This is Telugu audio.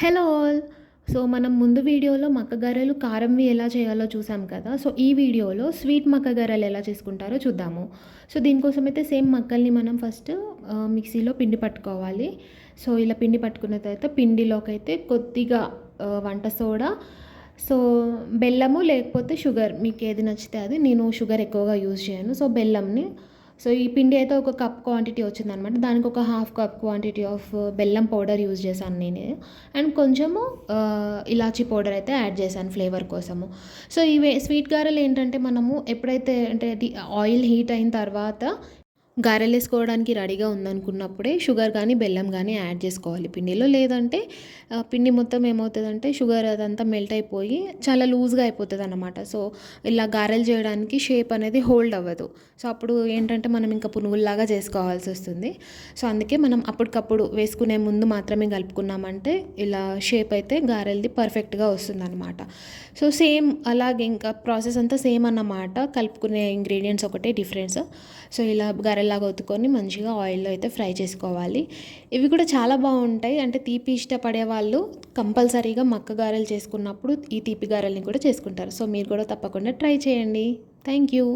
Hello all. సో మనం ముందు వీడియోలో మక్కగారెలు కారంవి ఎలా చేయాలో చూసాం కదా. సో ఈ వీడియోలో స్వీట్ మక్కగారెలు ఎలా చేసుకుంటారో చూద్దాము. సో దీనికోసం అయితే సేమ్ మక్కల్ని మనం ఫస్ట్ మిక్సీలో పిండి పట్టుకోవాలి. సో ఇలా పిండి పట్టుకున్న తర్వాత పిండిలోకి అయితే కొద్దిగా వంట సోడా సో బెల్లము లేకపోతే షుగర్. మీకు ఏది నచ్చితే అది. నేను షుగర్ ఎక్కువగా యూజ్ చేయను. సో బెల్లంని సో ఈ పిండి అయితే ఒక కప్ క్వాంటిటీ వచ్చిందనమాట దానికి ఒక హాఫ్ కప్ క్వాంటిటీ ఆఫ్ బెల్లం పౌడర్ యూజ్ చేశాను నేను. అండ్ కొంచెము uh, ఇలాచీ పౌడర్ అయితే యాడ్ చేశాను ఫ్లేవర్ కోసము. సో ఇవే స్వీట్ గారెలు ఏంటంటే మనము ఎప్పుడైతే అంటే ఆయిల్ హీట్ అయిన తర్వాత గారెలు వేసుకోవడానికి రెడీగా ఉందనుకున్నప్పుడే షుగర్ కానీ బెల్లం కానీ యాడ్ చేసుకోవాలి. పిండిలో లేదంటే పిండి మొత్తం ఏమవుతుందంటే షుగర్ అదంతా మెల్ట్ అయిపోయి చాలా లూజ్గా అయిపోతుంది అనమాట సో ఇలా గారెలు చేయడానికి షేప్ అనేది హోల్డ్ అవ్వదు. సో అప్పుడు ఏంటంటే మనం ఇంకా పునుగుల్లాగా చేసుకోవాల్సి వస్తుంది. సో అందుకే మనం అప్పటికప్పుడు వేసుకునే ముందు మాత్రమే కలుపుకున్నామంటే ఇలా షేప్ అయితే గారెలది పర్ఫెక్ట్గా వస్తుందన్నమాట. సో సేమ్ అలాగే ఇంకా ప్రాసెస్ అంతా సేమ్ అన్నమాట. కలుపుకునే ఇంగ్రీడియంట్స్ ఒకటే డిఫరెన్స్ సో ఇలా గారెలాగా ఒత్తుకొని మంచిగా ఆయిల్లో అయితే ఫ్రై చేసుకోవాలి. ఇవి కూడా చాలా బాగుంటాయి. అంటే తీపి ఇష్టపడే వాళ్ళు కంపల్సరీగా మక్క గారెలు చేసుకున్నప్పుడు ఈ తీపి గారెల్ని కూడా చేసుకుంటారు. సో మీరు కూడా తప్పకుండా ట్రై చేయండి. Thank you.